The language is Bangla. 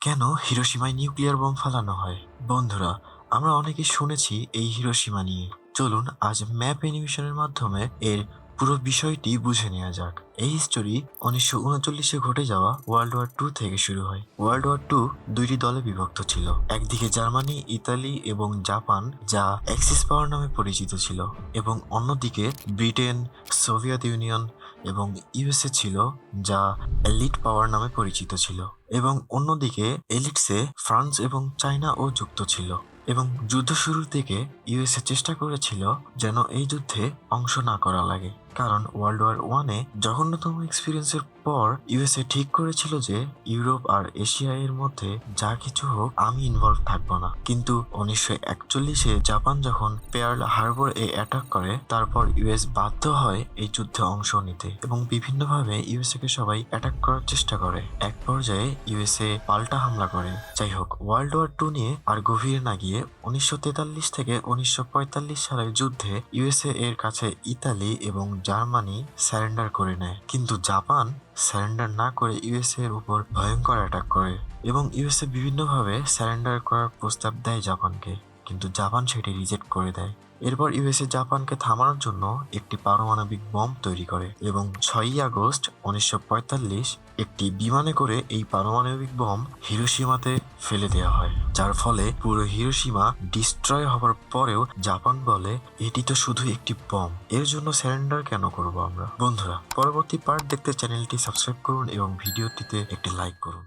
কেন হিরোশিমায় নিউক্লিয়ার বোম ফেলানো হয়? বন্ধুরা, আমরা অনেকে শুনেছি এই হিরোশিমা নিয়ে। চলুন আজ ম্যাপ অ্যানিমেশনের মাধ্যমে এর পুরো বিষয়টি বুঝে নেওয়া যাক। এই স্টোরি উনিশশো উনচল্লিশে ঘটে যাওয়া ওয়ার্ল্ড ওয়ার টু থেকে শুরু হয়। ওয়ার্ল্ড ওয়ার টু দুইটি দলে বিভক্ত ছিল। একদিকে জার্মানি, ইতালি এবং জাপান, যা অ্যাক্সিস পাওয়ার নামে পরিচিত ছিল এবং অন্যদিকে ব্রিটেন, সোভিয়েত ইউনিয়ন এবং ইউএসএ ছিল যা এলিট পাওয়ার নামে পরিচিত ছিল এবং অন্যদিকে এলিটসে ফ্রান্স এবং চায়নাও যুক্ত ছিল এবং যুদ্ধ শুরুর থেকে ইউএসএ চেষ্টা করেছিল যেন এই যুদ্ধে অংশ না করা লাগে। কারণ ওয়ার্ল্ড ওয়ার ওয়ানে জঘন্যতম এক্সপিরিয়েন্সের পর ইউএসএ ঠিক করেছিল যে ইউরোপ আর এশিয়া এর মধ্যে যা কিছু হোক আমি ইনভলভ থাকব না। কিন্তু উনিশশো একচল্লিশে জাপান যখন পেয়ার্ল হারবার এ অ্যাটাক করে, তারপর ইউএস বাধ্য হয় এই যুদ্ধে অংশ নিতে এবং বিভিন্নভাবে ইউএসএ কে সবাই অ্যাটাক করার চেষ্টা করে। এক পর্যায়ে ইউএসএ পাল্টা হামলা করে। যাই হোক ওয়ার্ল্ড ওয়ার টু নিয়ে আর গভীরে না গিয়ে উনিশশো তেতাল্লিশ থেকে উনিশশো পঁয়তাল্লিশ সালের যুদ্ধে ইউএসএ এর কাছে ইতালি এবং জার্মানি স্যারেন্ডার করে নেয়। কিন্তু জাপান স্যারেন্ডার না করে ইউএসএ এর উপর ভয়ঙ্কর অ্যাটাক করে এবং ইউএসএ বিভিন্নভাবে স্যারেন্ডার করার প্রস্তাব দেয় জাপানকে। কিন্তু জাপান সেটি রিজেক্ট করে দেয়। এরপর ইউএসএ জাপানকে থামানোর জন্য একটি পারমাণবিক বম তৈরি করে এবং ছয়ই আগস্ট উনিশশো পঁয়তাল্লিশ একটি বিমানে করে এই পারমাণবিক বম হিরোশিমাতে ফেলে দেওয়া হয়, যার ফলে পুরো হিরোশিমা ডিস্ট্রয় হওয়ার পরেও জাপান বলে এটি তো শুধু একটি বম এর জন্য স্যারেন্ডার কেন করব আমরা? বন্ধুরা, পরবর্তী পার্ট দেখতে চ্যানেলটি সাবস্ক্রাইব করুন এবং ভিডিওটিতে একটি লাইক করুন।